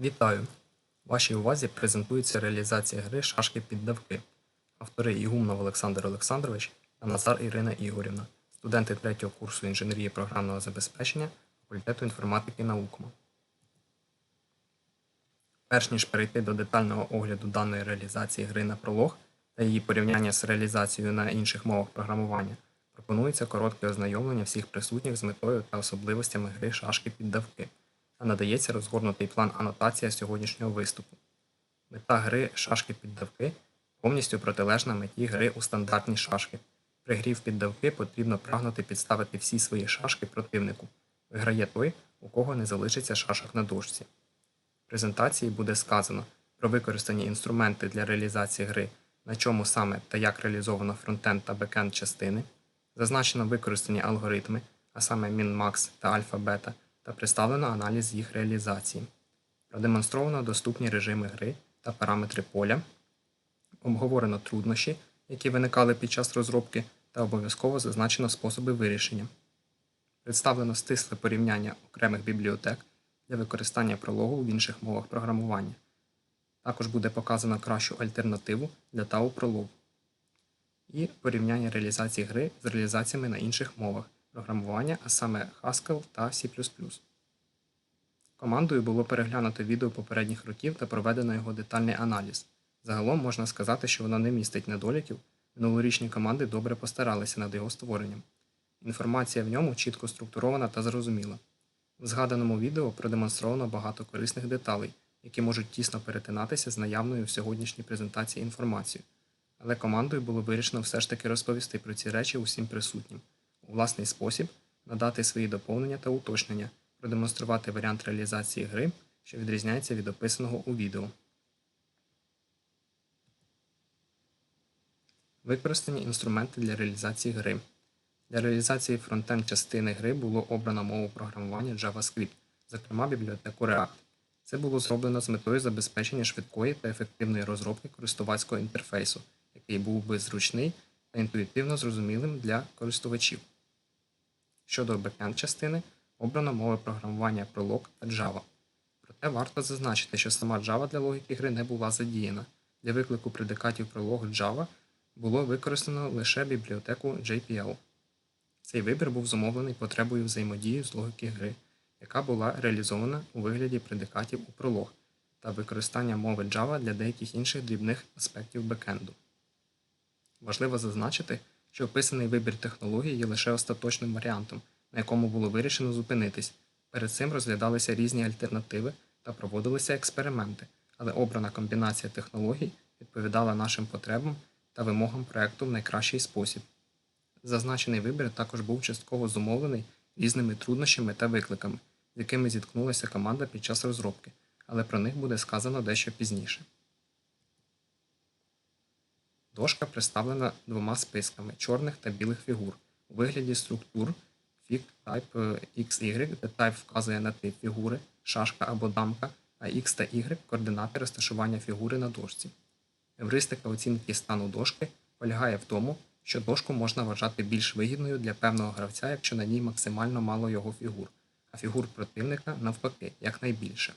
Вітаю! Вашій увазі презентується реалізація гри шашки під давки. Автори Ігумнов Олександр Олександрович та Назар Ірина Ігорівна, студенти третього курсу інженерії програмного забезпечення факультету інформатики наукма. Перш ніж перейти до детального огляду даної реалізації гри на пролог та її порівняння з реалізацією на інших мовах програмування, пропонується коротке ознайомлення всіх присутніх з метою та особливостями гри шашки під давки та надається розгорнутий план анотація сьогоднішнього виступу. Мета гри шашки під давки повністю протилежна меті гри у стандартні шашки. При грі в піддавки потрібно прагнути підставити всі свої шашки противнику. Виграє той, у кого не залишиться шашок на дошці. В презентації буде сказано про використані інструменти для реалізації гри, на чому саме та як реалізовано фронтенд та бекенд частини, зазначено використані алгоритми, а саме min-max та альфа-бета, та представлено аналіз їх реалізації. Продемонстровано доступні режими гри та параметри поля, обговорено труднощі, які виникали під час розробки, та обов'язково зазначено способи вирішення. Представлено стисле порівняння окремих бібліотек для використання прологу в інших мовах програмування. Також буде показано кращу альтернативу для TAO прологу і порівняння реалізації гри з реалізаціями на інших мовах програмування, а саме Haskell та C++. Командою було переглянуто відео попередніх років та проведено його детальний аналіз. Загалом можна сказати, що воно не містить недоліків. Минулорічні команди добре постаралися над його створенням. Інформація в ньому чітко структурована та зрозуміла. В згаданому відео продемонстровано багато корисних деталей, які можуть тісно перетинатися з наявною в сьогоднішній презентації інформацією. Але командою було вирішено все ж таки розповісти про ці речі усім присутнім, у власний спосіб надати свої доповнення та уточнення, продемонструвати варіант реалізації гри, що відрізняється від описаного у відео. Використані інструменти для реалізації гри. Для реалізації фронтенд частини гри було обрано мову програмування JavaScript, зокрема бібліотеку React. Це було зроблено з метою забезпечення швидкої та ефективної розробки користувацького інтерфейсу, який був би зручний та інтуїтивно зрозумілим для користувачів. Щодо бекенд частини, обрано мови програмування Prolog та Java. Проте варто зазначити, що сама Java для логіки гри не була задіяна. Для виклику предикатів Prolog Java було використано лише бібліотеку JPL. Цей вибір був зумовлений потребою взаємодії з логіки гри, яка була реалізована у вигляді предикатів у пролог та використання мови Java для деяких інших дрібних аспектів бекенду. Важливо зазначити, що описаний вибір технологій є лише остаточним варіантом, на якому було вирішено зупинитись. Перед цим розглядалися різні альтернативи та проводилися експерименти, але обрана комбінація технологій відповідала нашим потребам та вимогам проекту в найкращий спосіб. Зазначений вибір також був частково зумовлений різними труднощами та викликами, з якими зіткнулася команда під час розробки, але про них буде сказано дещо пізніше. Дошка представлена двома списками чорних та білих фігур у вигляді структур фіг type XY, де type вказує на тип фігури, шашка або дамка, а X та Y координати розташування фігури на дошці. Евристика оцінки стану дошки полягає в тому, що дошку можна вважати більш вигідною для певного гравця, якщо на ній максимально мало його фігур, а фігур противника навпаки якнайбільше.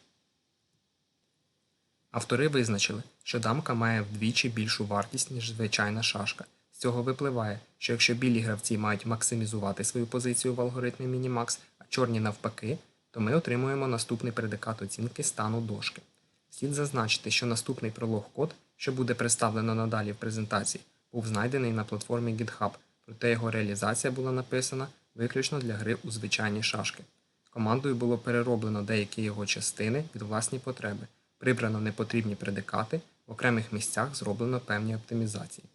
Автори визначили, що дамка має вдвічі більшу вартість, ніж звичайна шашка. З цього випливає, що якщо білі гравці мають максимізувати свою позицію в алгоритмі Minimax, а чорні навпаки, то ми отримуємо наступний предикат оцінки стану дошки. Слід зазначити, що наступний пролог код, що буде представлено надалі в презентації, був знайдений на платформі GitHub, проте його реалізація була написана виключно для гри у звичайні шашки. Командою було перероблено деякі його частини під власні потреби, прибрано непотрібні предикати, в окремих місцях зроблено певні оптимізації.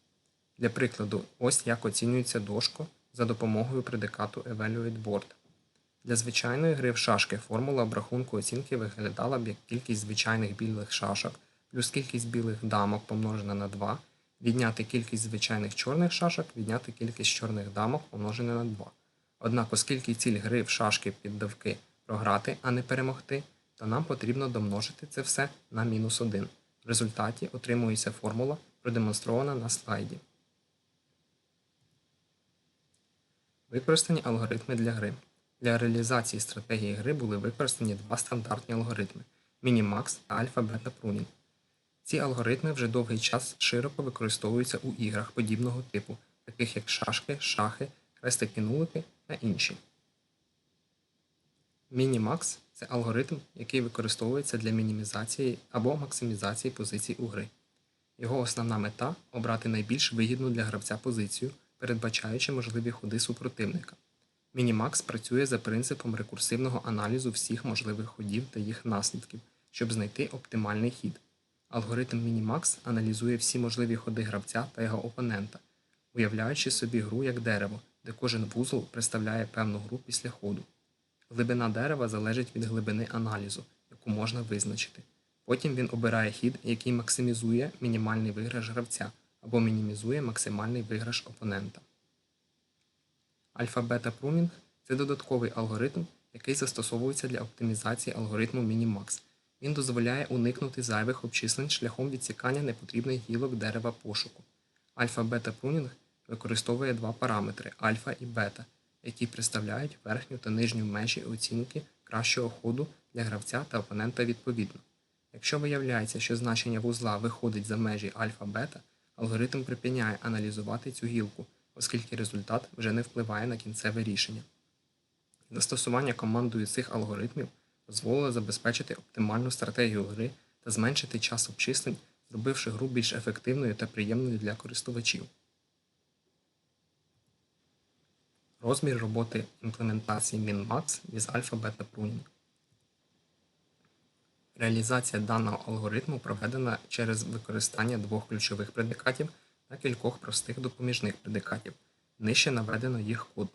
Для прикладу, ось як оцінюється дошко за допомогою предикату EvaluateBoard. Для звичайної гри в шашки формула обрахунку оцінки виглядала б як кількість звичайних білих шашок плюс кількість білих дамок помножена на 2, відняти кількість звичайних чорних шашок, відняти кількість чорних дамок помножене на 2. Однак, оскільки ціль гри в шашки під давки програти, а не перемогти, то нам потрібно домножити це все на мінус 1. В результаті отримується формула, продемонстрована на слайді. Використані алгоритми для гри. Для реалізації стратегії гри були використані два стандартні алгоритми Мінімакс та альфа-бета-прунінг. Ці алгоритми вже довгий час широко використовуються у іграх подібного типу, таких як шашки, шахи, хрестики-нулики та інші. Мінімакс це алгоритм, який використовується для мінімізації або максимізації позицій у гри. Його основна мета обрати найбільш вигідну для гравця позицію, передбачаючи можливі ходи супротивника. Мінімакс працює за принципом рекурсивного аналізу всіх можливих ходів та їх наслідків, щоб знайти оптимальний хід. Алгоритм Мінімакс аналізує всі можливі ходи гравця та його опонента, уявляючи собі гру як дерево, де кожен вузол представляє певну гру після ходу. Глибина дерева залежить від глибини аналізу, яку можна визначити. Потім він обирає хід, який максимізує мінімальний виграш гравця або мінімізує максимальний виграш опонента. Альфа-бета-прунінг це додатковий алгоритм, який застосовується для оптимізації алгоритму Minimax. Він дозволяє уникнути зайвих обчислень шляхом відсікання непотрібних гілок дерева пошуку. Альфа-бета-прунінг використовує два параметри альфа і бета, які представляють верхню та нижню межі оцінки кращого ходу для гравця та опонента відповідно. Якщо виявляється, що значення вузла виходить за межі альфа-бета, алгоритм припиняє аналізувати цю гілку, оскільки результат вже не впливає на кінцеве рішення. Застосування командою цих алгоритмів дозволило забезпечити оптимальну стратегію гри та зменшити час обчислень, зробивши гру більш ефективною та приємною для користувачів. Розмір роботи імплементації MinMax із альфа-бета прунінг. Реалізація даного алгоритму проведена через використання двох ключових предикатів та кількох простих допоміжних предикатів. Нижче наведено їх код.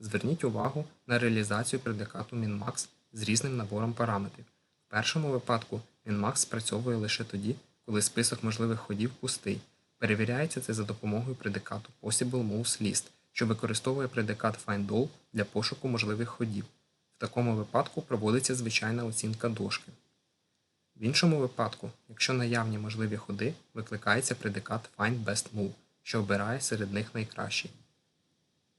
Зверніть увагу на реалізацію предикату MinMax з різним набором параметрів. В першому випадку MinMax спрацьовує лише тоді, коли список можливих ходів пустий. Перевіряється це за допомогою предикату Possible Moves List, що використовує предикат FindAll для пошуку можливих ходів. В такому випадку проводиться звичайна оцінка дошки. В іншому випадку, якщо наявні можливі ходи, викликається предикат FindBestMove, що обирає серед них найкращий.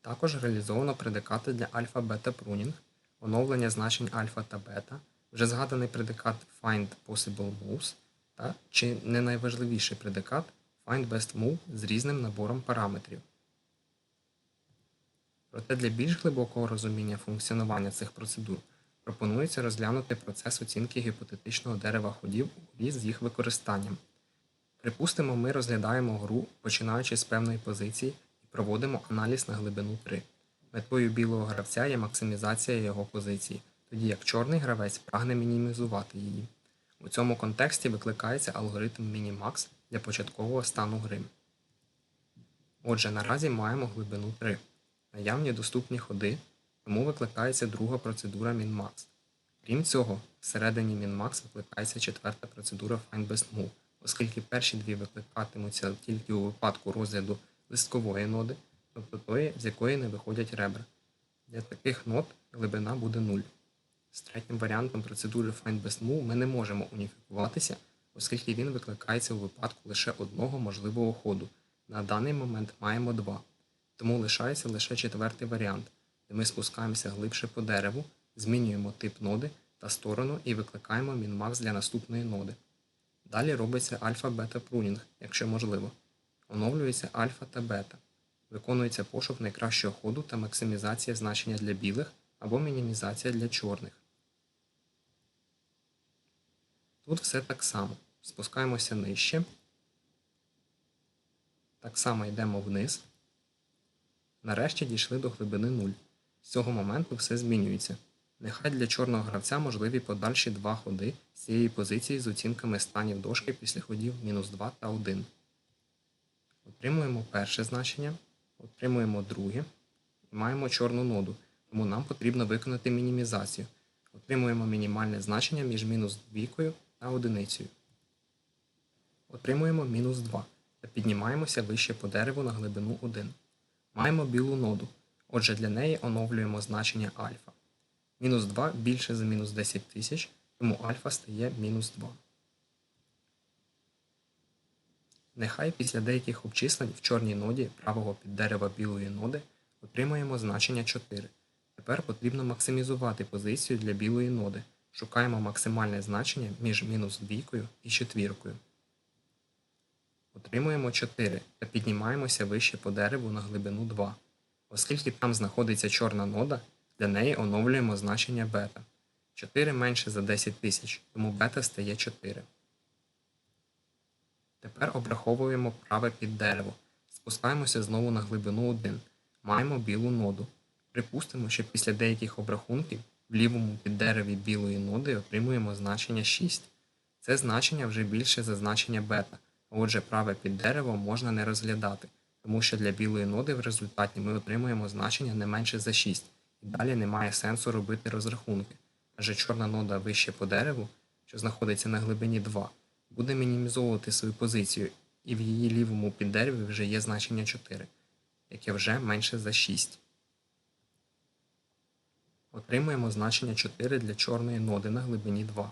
Також реалізовано предикати для альфа-бета-прунінг, оновлення значень альфа та бета, вже згаданий предикат FindPossibleMoves та чи не найважливіший предикат FindBestMove з різним набором параметрів. Проте для більш глибокого розуміння функціонування цих процедур пропонується розглянути процес оцінки гіпотетичного дерева ходів у грі з їх використанням. Припустимо, ми розглядаємо гру, починаючи з певної позиції і проводимо аналіз на глибину 3. Метою білого гравця є максимізація його позиції, тоді як чорний гравець прагне мінімізувати її. У цьому контексті викликається алгоритм Minimax для початкового стану гри. Отже, наразі маємо глибину 3. Наявні доступні ходи, тому викликається друга процедура MinMax. Крім цього, всередині MinMax викликається четверта процедура FindBestMove, оскільки перші дві викликатимуться тільки у випадку розгляду листкової ноди, тобто тої, з якої не виходять ребра. Для таких нод глибина буде 0. З третім варіантом процедури FindBestMove ми не можемо уніфікуватися, оскільки він викликається у випадку лише одного можливого ходу. На даний момент маємо два. Тому лишається лише четвертий варіант, де ми спускаємося глибше по дереву, змінюємо тип ноди та сторону і викликаємо мінмакс для наступної ноди. Далі робиться альфа-бета прунінг, якщо можливо. Оновлюється альфа та бета. Виконується пошук найкращого ходу та максимізація значення для білих або мінімізація для чорних. Тут все так само. Спускаємося нижче. Так само йдемо вниз. Нарешті дійшли до глибини 0. З цього моменту все змінюється. Нехай для чорного гравця можливі подальші два ходи з цієї позиції з оцінками станів дошки після ходів мінус 2 та 1. Отримуємо перше значення, отримуємо друге і маємо чорну ноду, тому нам потрібно виконати мінімізацію. Отримуємо мінімальне значення між мінус 2 та одиницею. Отримуємо мінус 2 та піднімаємося вище по дереву на глибину 1. Маємо білу ноду, отже для неї оновлюємо значення альфа. Мінус 2 більше за мінус 10 тисяч, тому альфа стає мінус 2. Нехай після деяких обчислень в чорній ноді правого піддерева білої ноди отримаємо значення 4. Тепер потрібно максимізувати позицію для білої ноди, Шукаємо максимальне значення між мінус двійкою і четвіркою. Отримуємо 4 та піднімаємося вище по дереву на глибину 2. Оскільки там знаходиться чорна нода, для неї оновлюємо значення бета. 4 менше за 10 тисяч, тому бета стає 4. Тепер обраховуємо праве під дерево. Спускаємося знову на глибину 1. Маємо білу ноду. Припустимо, що після деяких обрахунків в лівому піддереві білої ноди отримуємо значення 6. Це значення вже більше за значення бета, отже праве піддерево можна не розглядати, тому що для білої ноди в результаті ми отримуємо значення не менше за 6, і далі немає сенсу робити розрахунки, адже чорна нода вище по дереву, що знаходиться на глибині 2, буде мінімізовувати свою позицію, і в її лівому піддереві вже є значення 4, яке вже менше за 6. Отримуємо значення 4 для чорної ноди на глибині 2.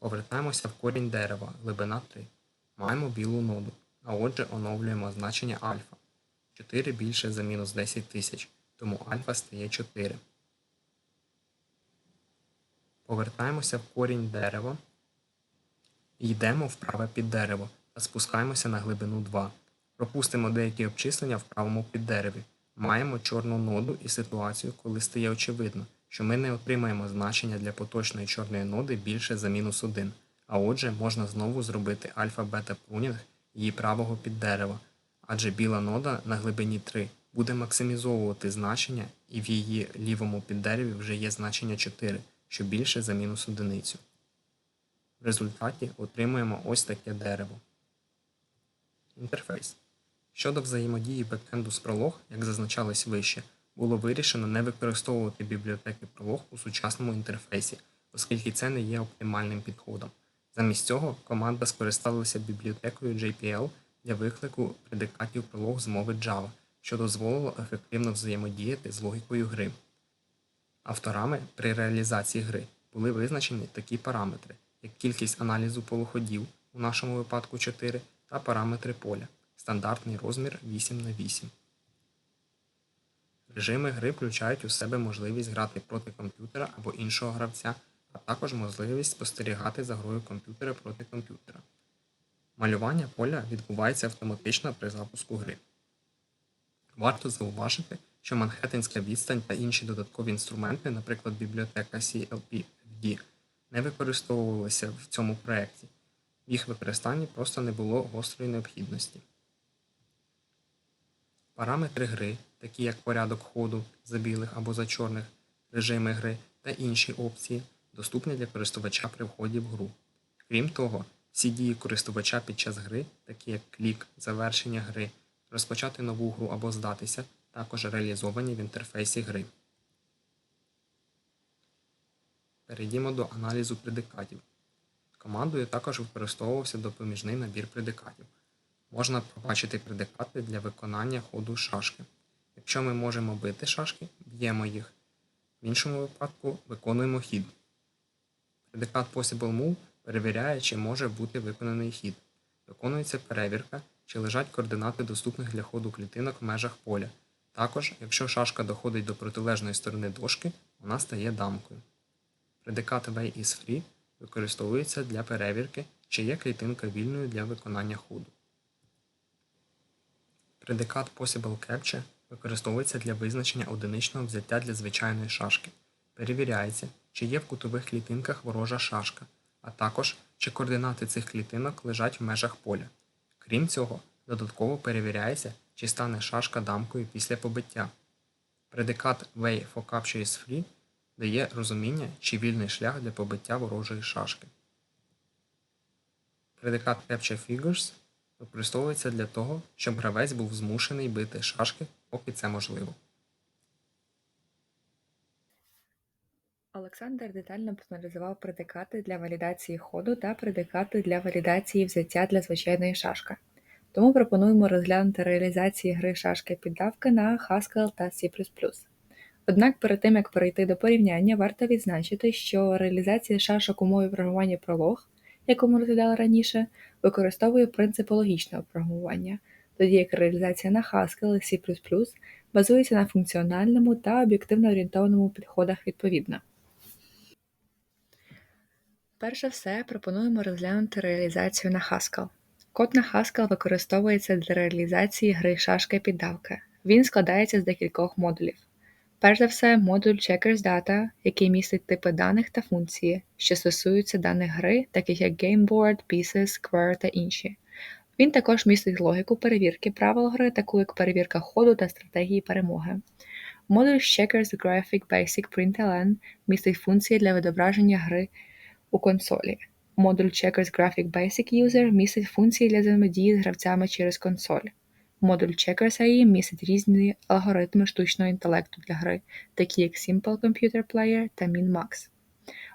Повертаємося в корінь дерева, глибина 3. Маємо білу ноду, а отже оновлюємо значення альфа. 4 більше за мінус 10 тисяч, тому альфа стає 4. Повертаємося в корінь дерева йдемо вправе під дерево та спускаємося на глибину 2. Пропустимо деякі обчислення в правому піддереві. Маємо чорну ноду і ситуацію, коли стає очевидно, що ми не отримаємо значення для поточної чорної ноди більше за мінус 1, а отже можна знову зробити альфа-бета прунінг її правого піддерева, адже біла нода на глибині 3 буде максимізовувати значення і в її лівому піддереві вже є значення 4, що більше за мінус одиницю. В результаті отримуємо ось таке дерево. Інтерфейс. Щодо взаємодії бекенду з Prolog, як зазначалось вище, було вирішено не використовувати бібліотеки Prolog у сучасному інтерфейсі, оскільки це не є оптимальним підходом. Замість цього команда скористалася бібліотекою JPL для виклику предикатів Prolog з мови Java, що дозволило ефективно взаємодіяти з логікою гри. Авторами при реалізації гри були визначені такі параметри, як кількість аналізу полуходів, у нашому випадку 4, та параметри поля стандартний розмір 8 на 8. Режими гри включають у себе можливість грати проти комп'ютера або іншого гравця, а також можливість спостерігати за грою комп'ютера проти комп'ютера. Малювання поля відбувається автоматично при запуску гри. Варто зауважити, що манхеттенська відстань та інші додаткові інструменти, наприклад, бібліотека CLP-FD, не використовувалися в цьому проєкті. В їх використанні просто не було гострої необхідності. Параметри гри, такі як порядок ходу за білих або за чорних, режими гри та інші опції, доступні для користувача при вході в гру. Крім того, всі дії користувача під час гри, такі як клік, завершення гри, розпочати нову гру або здатися, також реалізовані в інтерфейсі гри. Перейдімо до аналізу предикатів. Командою також використовувався допоміжний набір предикатів. Можна побачити предикати для виконання ходу шашки. Якщо ми можемо бити шашки, б'ємо їх. В іншому випадку виконуємо хід. Предикат Possible Move перевіряє, чи може бути виконаний хід. Виконується перевірка, чи лежать координати доступних для ходу клітинок в межах поля. Також, якщо шашка доходить до протилежної сторони дошки, вона стає дамкою. Предикат Way is Free використовується для перевірки, чи є клітинка вільною для виконання ходу. Предикат Possible Capture використовується для визначення одиничного взяття для звичайної шашки. Перевіряється, чи є в кутових клітинках ворожа шашка, а також чи координати цих клітинок лежать в межах поля. Крім цього, додатково перевіряється, чи стане шашка дамкою після побиття. Предикат Way for Capture is Free дає розуміння, чи вільний шлях для побиття ворожої шашки. Предикат Capture Figures використовується для того, щоб гравець був змушений бити шашки, поки це можливо. Олександр детально проаналізував предикати для валідації ходу та предикати для валідації взяття для звичайної шашки. Тому пропонуємо розглянути реалізації гри шашки піддавки на Haskell та C++. Однак перед тим як перейти до порівняння, варто відзначити, що реалізація шашок у мові програмування Prolog, яку ми розглядали раніше, використовує принципи логічного програмування, тоді як реалізація на Haskell C++ базується на функціональному та об'єктивно орієнтованому підходах відповідно. Перш все, пропонуємо розглянути реалізацію на Haskell. Код на Haskell використовується для реалізації гри шашка-піддавка. Він складається з декількох модулів. Перш за все, модуль Checkers Data, який містить типи даних та функції, що стосуються даних гри, таких як GameBoard, Pieces, Square та інші. Він також містить логіку перевірки правил гри, таку як перевірка ходу та стратегії перемоги. Модуль Checkers Graphic Basic println містить функції для відображення гри у консолі. Модуль Checkers Graphic Basic User містить функції для взаємодії з гравцями через консоль. Модуль Checkers AI містить різні алгоритми штучного інтелекту для гри, такі як Simple Computer Player та Min-Max.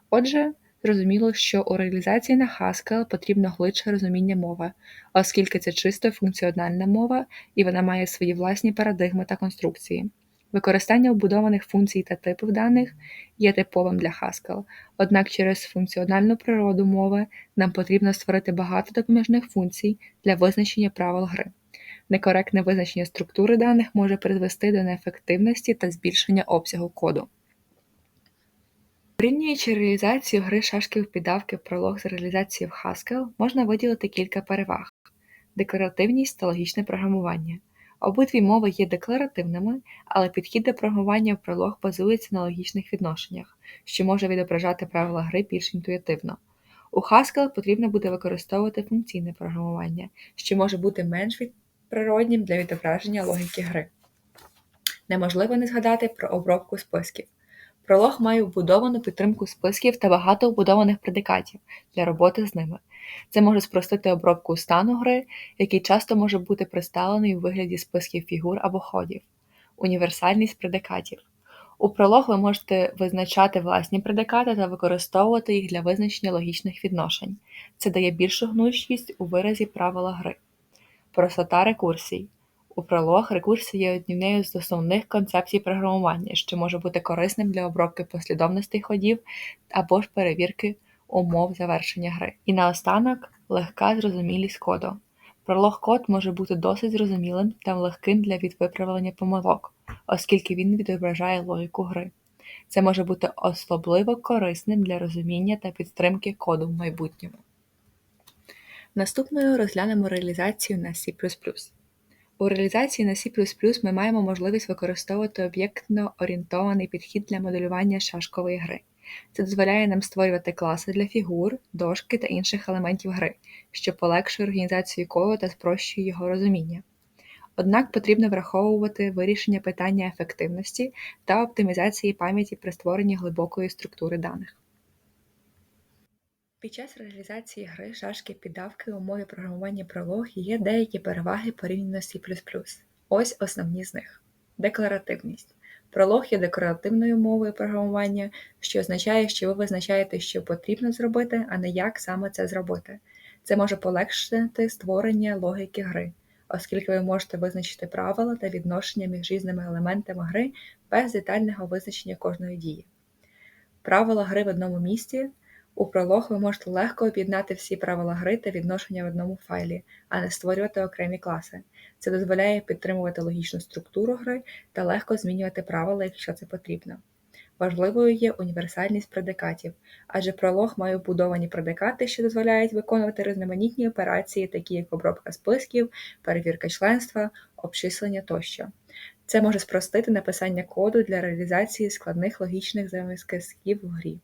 Отже, зрозуміло, що у реалізації на Haskell потрібно глибше розуміння мови, оскільки це чисто функціональна мова і вона має свої власні парадигми та конструкції. Використання вбудованих функцій та типів даних є типовим для Haskell, однак через функціональну природу мови нам потрібно створити багато допоміжних функцій для визначення правил гри. Некоректне визначення структури даних може призвести до неефективності та збільшення обсягу коду. Порівнюючи реалізацію гри шашків піддавки в пролог з реалізацією в Haskell, можна виділити кілька переваг: декларативність та логічне програмування. Обидві мови є декларативними, але підхід до програмування в пролог базується на логічних відношеннях, що може відображати правила гри більш інтуїтивно. У Haskell потрібно буде використовувати функційне програмування, що може бути менш природнім для відображення логіки гри. Неможливо не згадати про обробку списків. Пролог має вбудовану підтримку списків та багато вбудованих предикатів для роботи з ними. Це може спростити обробку стану гри, який часто може бути представлений у вигляді списків фігур або ходів. Універсальність предикатів. У пролог ви можете визначати власні предикати та використовувати їх для визначення логічних відношень. Це дає більшу гнучкість у виразі правила гри. Простота рекурсій. У пролог рекурсія є однією з основних концепцій програмування, що може бути корисним для обробки послідовностей ходів або ж перевірки умов завершення гри. І наостанок легка зрозумілість коду. Пролог код може бути досить зрозумілим та легким для відвиправлення помилок, оскільки він відображає логіку гри. Це може бути особливо корисним для розуміння та підтримки коду в майбутньому. Наступною розглянемо реалізацію на C. У реалізації на C ми маємо можливість використовувати об'єктно орієнтований підхід для моделювання шашкової гри. Це дозволяє нам створювати класи для фігур, дошки та інших елементів гри, що полегшує організацію коду та спрощує його розуміння. Однак потрібно враховувати вирішення питання ефективності та оптимізації пам'яті при створенні глибокої структури даних. Під час реалізації гри шашки піддавки у мові програмування пролог є деякі переваги порівняно з C++. Ось основні з них. Декларативність. Пролог є декларативною мовою програмування, що означає, що ви визначаєте, що потрібно зробити, а не як саме це зробити. Це може полегшити створення логіки гри, оскільки ви можете визначити правила та відношення між різними елементами гри без детального визначення кожної дії. Правила гри в одному місці. У пролог ви можете легко об'єднати всі правила гри та відношення в одному файлі, а не створювати окремі класи. Це дозволяє підтримувати логічну структуру гри та легко змінювати правила, якщо це потрібно. Важливою є універсальність предикатів, адже пролог має вбудовані предикати, що дозволяють виконувати різноманітні операції, такі як обробка списків, перевірка членства, обчислення тощо. Це може спростити написання коду для реалізації складних логічних взаємозв'язків в грі.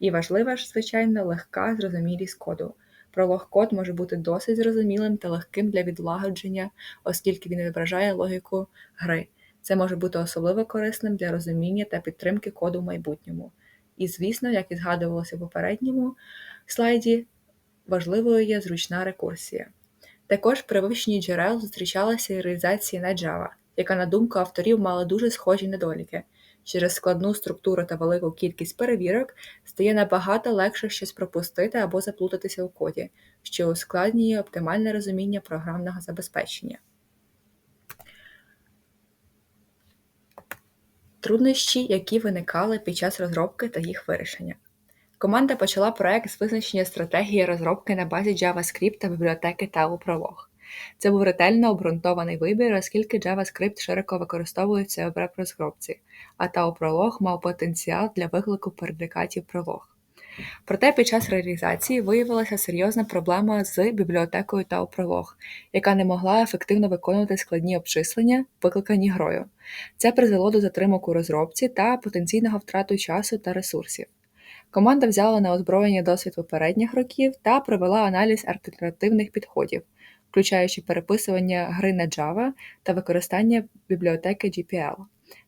І важлива ж, звичайно, легка зрозумілість коду. Пролог код може бути досить зрозумілим та легким для відлагодження, оскільки він відображає логіку гри. Це може бути особливо корисним для розуміння та підтримки коду в майбутньому. І, звісно, як і згадувалося в попередньому слайді, важливою є зручна рекурсія. Також при вивченні джерел зустрічалася і реалізація на Java, яка, на думку авторів, мала дуже схожі недоліки. Через складну структуру та велику кількість перевірок стає набагато легше щось пропустити або заплутатися у коді, що ускладнює оптимальне розуміння програмного забезпечення. Труднощі, які виникали під час розробки та їх вирішення. Команда почала проект з визначення стратегії розробки на базі JavaScript та бібліотеки Tau Prolog. Це був ретельно обґрунтований вибір, оскільки JavaScript широко використовується в веб-розробці, а Tau-Prolog мав потенціал для виклику предикатів Prolog. Проте під час реалізації виявилася серйозна проблема з бібліотекою Tau-Prolog, яка не могла ефективно виконувати складні обчислення, викликані грою. Це призвело до затримок у розробці та потенційного втрату часу та ресурсів. Команда взяла на озброєння досвід попередніх років та провела аналіз альтернативних підходів, включаючи переписування гри на Java та використання бібліотеки GPL.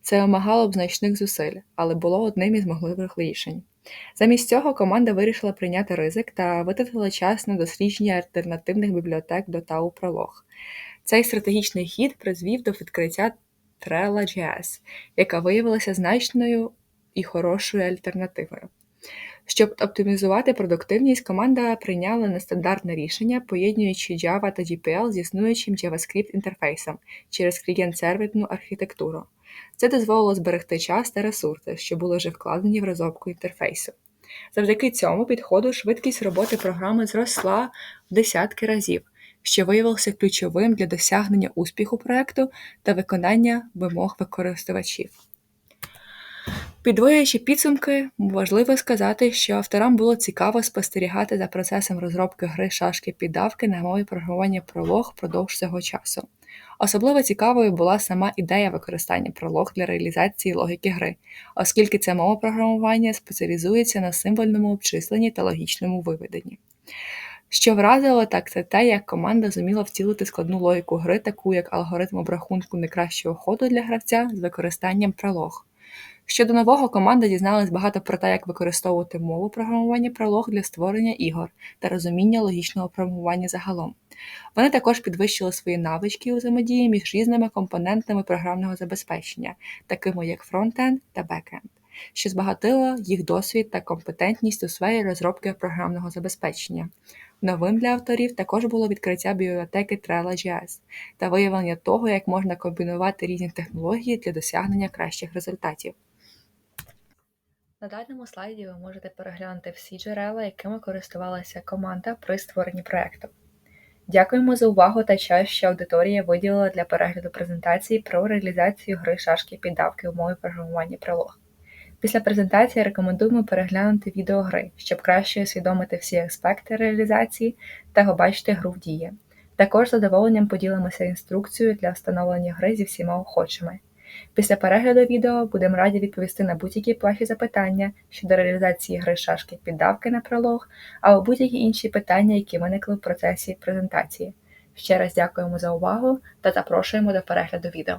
Це вимагало б значних зусиль, але було одним із можливих рішень. Замість цього команда вирішила прийняти ризик та витратила час на дослідження альтернативних бібліотек до Tau Prolog. Цей стратегічний хід призвів до відкриття Trello.js, яка виявилася значною і хорошою альтернативою. Щоб оптимізувати продуктивність, команда прийняла нестандартне рішення, поєднуючи Java та GPL з існуючим JavaScript інтерфейсом через клієнт-серверну архітектуру. Це дозволило зберегти час та ресурси, що були вже вкладені в розробку інтерфейсу. Завдяки цьому підходу швидкість роботи програми зросла в десятки разів, що виявилося ключовим для досягнення успіху проекту та виконання вимог використувачів. Підводячи підсумки, важливо сказати, що авторам було цікаво спостерігати за процесом розробки гри шашки піддавки на мові програмування пролог впродовж цього часу. Особливо цікавою була сама ідея використання пролог для реалізації логіки гри, оскільки ця мова програмування спеціалізується на символьному обчисленні та логічному виведенні. Що вразило, так це те, як команда зуміла втілити складну логіку гри, таку як алгоритм обрахунку найкращого ходу для гравця з використанням пролог. Щодо нового, команда дізналась багато про те, як використовувати мову програмування пролог для створення ігор та розуміння логічного програмування загалом. Вони також підвищили свої навички у взаємодії між різними компонентами програмного забезпечення, такими як фронтенд та бекенд, що збагатило їх досвід та компетентність у сфері розробки програмного забезпечення. Новим для авторів також було відкриття бібліотеки Trello.js та виявлення того, як можна комбінувати різні технології для досягнення кращих результатів. На даному слайді ви можете переглянути всі джерела, якими користувалася команда при створенні проекту. Дякуємо за увагу та час, що аудиторія виділила для перегляду презентації про реалізацію гри шашки піддавки у мові програмування пролог. Після презентації рекомендуємо переглянути відео гри, щоб краще усвідомити всі аспекти реалізації та побачити гру в дії. Також задоволенням поділимося інструкцією для встановлення гри зі всіма охочими. Після перегляду відео будемо раді відповісти на будь-які плахі запитання щодо реалізації гри шашки піддавки на пролог або будь-які інші питання, які виникли в процесі презентації. Ще раз дякуємо за увагу та запрошуємо до перегляду відео.